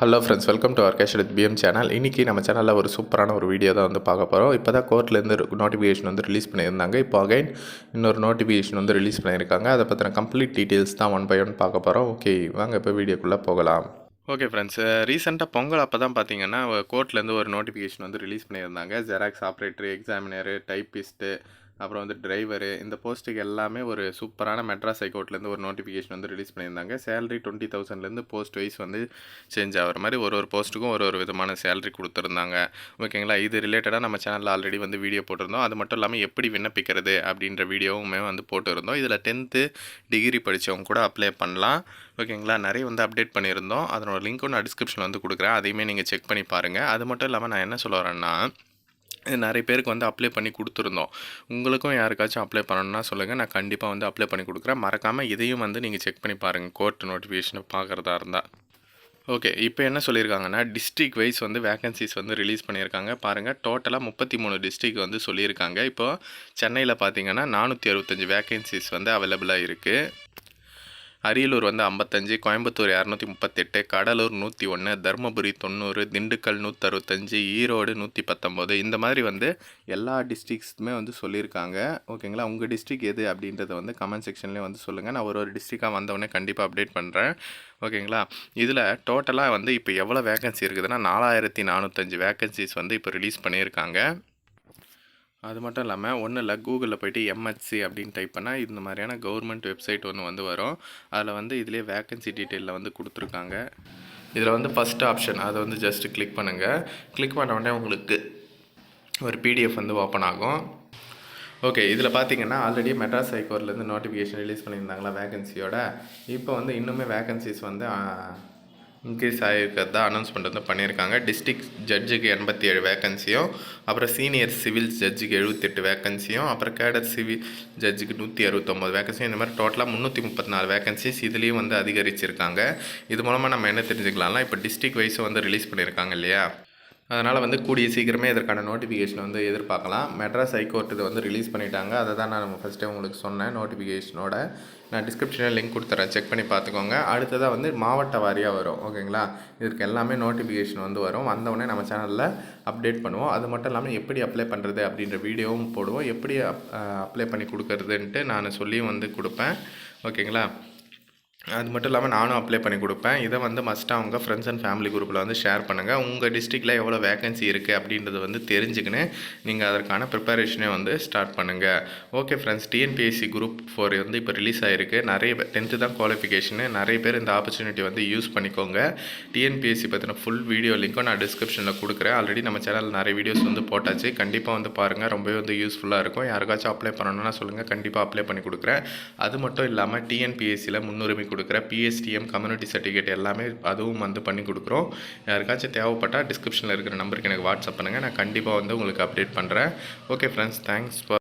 Hello friends welcome to cash with PM channel இன்றைக்கி நம்ம சேனலில் ஒரு சூப்பரான ஒரு வீடியோ தான் வந்து பார்க்க போகிறோம் இப்போ தான் கோர்ட்லேருந்து நோட்டிஃபிகேஷன் வந்து ரிலீஸ் பண்ணியிருந்தாங்க. இப்போ அகைன் இன்னொரு நோட்டிஃபிகேஷன் வந்து ரிலீஸ் பண்ணியிருக்காங்க. அதை பற்றின கம்ப்ளீட் டீட்டெயில்ஸ் தான் ஒன் பை ஒன் பார்க்க போகிறோம் ஓகே வாங்க இப்போ வீடியோக்குள்ளே போகலாம். ஓகே ஃப்ரெண்ட்ஸ் ரீசெண்டாக பொங்கல் அப்போ தான் பார்த்தீங்கன்னா கோர்ட்லேருந்து ஒரு நோட்டிஃபிகேஷன் வந்து ரிலீஸ் பண்ணியிருந்தாங்க. ஜெராக்ஸ் ஆப்ரேட்டர் எக்ஸாமினரு டைப்பிஸ்ட்டு அப்புறம் வந்து டிரைவரு இந்த போஸ்ட்டுக்கு எல்லாமே ஒரு சூப்பரான மெட்ராஸ் ஹைகோர்ட்லேருந்து ஒரு நோட்டிஃபிகேஷன் வந்து ரிலீஸ் பண்ணியிருந்தாங்க. சேலரி டுவெண்ட்டி தௌசண்ட்லேருந்து போஸ்ட் வைஸ் வந்து சேஞ்ச் ஆகிற மாதிரி ஒரு ஒரு போஸ்ட்டுக்கும் ஒரு ஒரு விதமான சேலரி கொடுத்துருந்தாங்க. ஓகேங்களா இது ரிலேட்டடாக நம்ம சேனலில் ஆல்ரெடி வந்து வீடியோ போட்டிருந்தோம். அது மட்டும் இல்லாமல் எப்படி விண்ணப்பிக்கிறது அப்படின்ற வீடியோவுமே வந்து போட்டிருந்தோம். இதில் டென்த்து டிகிரி படித்தவங்க கூட அப்ளை பண்ணலாம். ஓகேங்களா நிறைய வந்து அப்டேட் பண்ணியிருந்தோம். அதனோட லிங்க் ஒன்று டிஸ்கிரிப்ஷனில் வந்து கொடுக்குறேன். அதையுமே நீங்கள் செக் பண்ணி பாருங்கள் அது மட்டும் இல்லாமல் நான் என்ன சொல்ல வரேன்னா இது நிறைய பேருக்கு வந்து அப்ளை பண்ணி கொடுத்துருந்தோம். உங்களுக்கும் யாருக்காச்சும் அப்ளை பண்ணணும்னா சொல்லுங்கள் நான் கண்டிப்பாக வந்து அப்ளை பண்ணி கொடுக்குறேன். மறக்காமல் இதையும் வந்து நீங்கள் செக் பண்ணி பாருங்கள் கோர்ட் நோட்டிஃபிகேஷனை பார்க்குறதா இருந்தால் ஓகே இப்போ என்ன சொல்லியிருக்காங்கன்னா டிஸ்ட்ரிக் வைஸ் வந்து வேகன்சிஸ் வந்து ரிலீஸ் பண்ணியிருக்காங்க. பாருங்கள் டோட்டலாக முப்பத்தி மூணு டிஸ்ட்ரிக் வந்து சொல்லியிருக்காங்க. இப்போ சென்னையில் பார்த்தீங்கன்னா நானூற்றி அறுபத்தஞ்சு வேகன்சிஸ் வந்து அவைலபிளாக இருக்குது அரியலூர் வந்து ஐம்பத்தஞ்சு கோயம்புத்தூர் இரநூத்தி முப்பத்தெட்டு கடலூர் நூற்றி ஒன்று தருமபுரி தொண்ணூறு திண்டுக்கல் நூற்றறுபத்தஞ்சு ஈரோடு நூற்றி பத்தொம்போது இந்த மாதிரி வந்து எல்லா டிஸ்ட்ரிக்ஸுமே வந்து சொல்லியிருக்காங்க. ஓகேங்களா உங்கள் டிஸ்ட்ரிக் எது அப்படின்றத வந்து கமெண்ட் செக்ஷன்லேயே வந்து சொல்லுங்கள் நான் ஒரு ஒரு டிஸ்ட்ரிக்டாக வந்தவொடனே கண்டிப்பாக அப்டேட் பண்ணுறேன் ஓகேங்களா இதில் டோட்டலாக வந்து இப்போ எவ்வளோ வேகன்சி இருக்குதுன்னா நாலாயிரத்தி நானூற்றஞ்சு வேகன்சிஸ் வந்து இப்போ ரிலீஸ் பண்ணியிருக்காங்க. அது மட்டும் இல்லாமல் ஒன்றும் இல்லை கூகுளில் போய்ட்டு எம்ஹெச்சி அப்படின்னு டைப் பண்ணால் இந்த மாதிரியான கவர்மெண்ட் வெப்சைட் ஒன்று வந்து வரும். அதில் வந்து இதிலே வேக்கன்சி டீட்டெயிலில் வந்து கொடுத்துருக்காங்க. இதில் வந்து ஃபஸ்ட் ஆப்ஷன் அதை வந்து ஜஸ்ட்டு கிளிக் பண்ணுங்கள் கிளிக் பண்ண உடனே உங்களுக்கு ஒரு பிடிஎஃப் வந்து ஓப்பன் ஆகும். ஓகே இதில் பார்த்தீங்கன்னா ஆல்ரெடி மெட்ராஸ் ஹைகோர்ட்லேருந்து நோட்டிஃபிகேஷன் ரிலீஸ் பண்ணியிருந்தாங்களா வேகன்சியோட இப்போ வந்து இன்னுமே வேகன்சிஸ் வந்து இன்க்ரீஸ் ஆகியிருக்கிறது தான் அனௌன்ஸ்மெண்ட் வந்து பண்ணியிருக்காங்க. டிஸ்ட்ரிக்ட் ஜட்ஜுக்கு எண்பத்தி ஏழு வேகன்சியும் அப்புறம் சீனியர் சிவில் ஜட்ஜுக்கு எழுபத்தெட்டு வேகன்சியும் அப்புறம் கேடர் சிவில் ஜட்ஜுக்கு நூற்றி அறுபத்தொம்போது வேகன்சியும் இந்த மாதிரி டோட்டலாக முந்நூற்றி முப்பத்தி நாலு வேகன்சிஸ் இதுலேயும் வந்து அதிகரிச்சிருக்காங்க. இது மூலமாக நம்ம என்ன தெரிஞ்சுக்கலாம்னா இப்போ டிஸ்ட்ரிக் வைஸும் வந்து ரிலீஸ் பண்ணியிருக்காங்க இல்லையா? அதனால் வந்து கூடிய சீக்கிரமே இதற்கான நோட்டிஃபிகேஷன் வந்து எதிர்பார்க்கலாம். மெட்ராஸ் ஹைகோர்ட் இதை வந்து ரிலீஸ் பண்ணிட்டாங்க. அதை தான் நான் ஃபஸ்ட்டே உங்களுக்கு சொன்னேன் நோட்டிஃபிகேஷனோட நான் டிஸ்கிரிப்ஷனில் லிங்க் கொடுத்துறேன். செக் பண்ணி பார்த்துக்கோங்க. அடுத்ததாக வந்து மாவட்ட வாரியாக வரும் ஓகேங்களா? இதற்கு எல்லாமே நோட்டிஃபிகேஷன் வந்து வரும். வந்தவுடனே நம்ம சேனலில் அப்டேட் பண்ணுவோம். அது மட்டும் இல்லாமல் எப்படி அப்ளை பண்ணுறது அப்படின்ற வீடியோவும் போடுவோம். எப்படி அப்ளை பண்ணி கொடுக்கறதுன்ட்டு நான் சொல்லியும் வந்து கொடுப்பேன். ஓகேங்களா? அது மட்டும் இல்லாமல் நானும் அப்ளை பண்ணி கொடுப்பேன். இதை வந்து மஸ்ட்டாக அவங்க ஃப்ரெண்ட்ஸ் அண்ட் ஃபேமிலி குரூப்பில் வந்து ஷேர் பண்ணுங்கள் உங்கள் டிஸ்ட்ரிக்டில் எவ்வளோ வேகன்சி இருக்குது அப்படின்றது வந்து தெரிஞ்சுக்கின்னு நீங்கள் அதற்கான ப்ரிப்பரேஷனே வந்து ஸ்டார்ட் பண்ணுங்கள் okay friends TNPSC group four வந்து இப்போ ரிலீஸ் ஆகிருக்கு நிறைய டென்த்து தான் குவாலிஃபிகேஷனு நிறைய பேர் இந்த ஆப்பர்ச்சுனிட்டி வந்து யூஸ் பண்ணிக்கோங்க. டிஎன்பிஎஸ்சி பற்றின ஃபுல் வீடியோ லிங்க்கும் நான் டிஸ்கிரிப்ஷனில் கொடுக்குறேன். ஆல்ரெடி நம்ம சேனலில் நிறைய வீடியோஸ் வந்து போட்டாச்சு. கண்டிப்பாக வந்து பாருங்கள் ரொம்பவே வந்து யூஸ்ஃபுல்லாக இருக்கும். யாருக்காச்சும் அப்ளை பண்ணணும்னா சொல்லுங்கள் கண்டிப்பாக அப்ளை பண்ணி கொடுக்குறேன். அது மட்டும் இல்லாமல் டிஎன்பிஎஸ்சியில் முன்னுரிமை கொடுக்குற பிஎஸ்டிஎம் கம்யூனிட்டி சர்டிஃபிகேட் எல்லாமே அதுவும் வந்து பண்ணி கொடுக்குறோம். யாருக்காச்சும் தேவைப்பட்டால் டிஸ்கிரிப்ஷனில் இருக்கிற நம்பருக்கு எனக்கு வாட்ஸ்அப் பண்ணுங்கள் நான் கண்டிப்பாக வந்து உங்களுக்கு அப்டேட் பண்ணுறேன் ஓகே ஃப்ரெண்ட்ஸ் தேங்க்ஸ் ஃபார்